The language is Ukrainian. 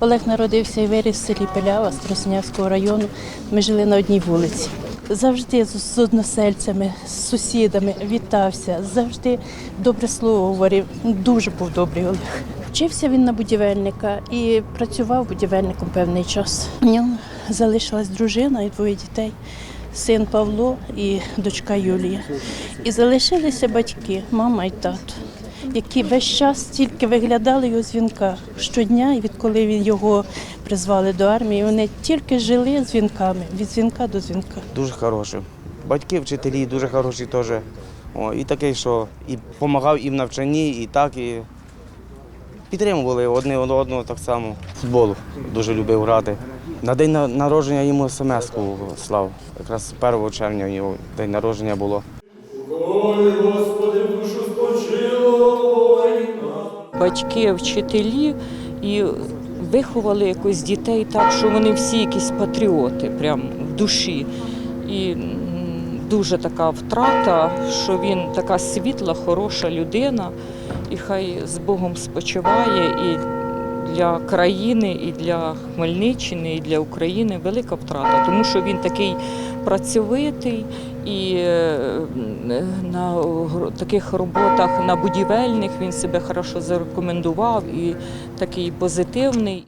Олег народився і виріс в селі Пелява Строснявського району. Ми жили на одній вулиці. Завжди з односельцями, з сусідами вітався, завжди добре слово говорив. Дуже був добрий Олег. Вчився він на будівельника і працював будівельником певний час. У нього залишилась дружина і двоє дітей. Син Павло і дочка Юлія. І залишилися батьки, мама і тато які весь час тільки виглядали його дзвінка щодня, і відколи він його призвали до армії, вони тільки жили дзвінками від дзвінка до дзвінка. Дуже хороший. Батьки, вчителі дуже хороші теж. О, і такий, що і допомагав і в навчанні, і так, і підтримували одне одного так само. Футбол дуже любив грати. На день народження йому смс-ку слав. Якраз 1 червня його день народження було. Батьки, вчителі і виховали якось дітей так, що вони всі якісь патріоти, прям в душі. І дуже така втрата, що він така світла, хороша людина, і хай з Богом спочиває і для країни, і для Хмельниччини, і для України велика втрата, тому що він такий працьовитий і е, на таких роботах на будівельних він себе хорошо зарекомендував і такий позитивний.